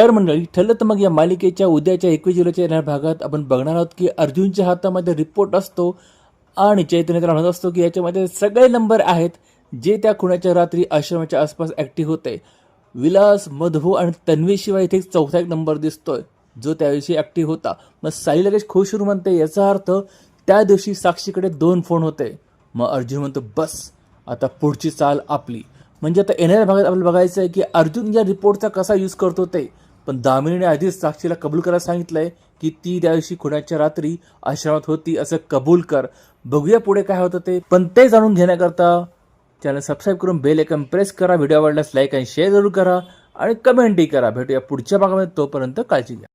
तर मंडळी ठरलं तर मग या मालिकेच्या उद्याच्या एकवीस जुलैच्या येणाऱ्या भागात आपण बघणार आहोत की अर्जुनच्या हातामध्ये रिपोर्ट असतो आणि चैतन्य तर म्हणत असतो की याच्यामध्ये सगळे नंबर आहेत जे त्या खुणाच्या रात्री आश्रमाच्या आसपास ॲक्टिव्ह होते. विलास मधू आणि तन्वीशिवाय इथे एक चौथा एक नंबर दिसतोय जो त्या दिवशी ॲक्टिव्ह होता. मग साई लगेच खुशरू म्हणते याचा अर्थ त्या दिवशी साक्षीकडे दोन फोन होते. मग अर्जुन म्हणतो बस आता पुढची चाल आपली. म्हणजे आता येणाऱ्या भागात आपल्याला बघायचं आहे की अर्जुन या रिपोर्टचा कसा यूज करतो ते. पण दामिनीने आधीच साक्षीला कबूल करायला सांगितलंय की ती त्या दिवशी खुण्याच्या रात्री आश्रमात होती असं कबूल कर. बघूया पुढे काय होतं ते. पण ते जाणून घेण्याकरता चॅनल सबस्क्राईब करून बेल आयकन प्रेस करा. व्हिडिओ आवडल्यास लाईक आणि शेअर जरूर करा. आणि कमेंटही करा. भेटूया पुढच्या भागामध्ये. तोपर्यंत काळजी घ्या.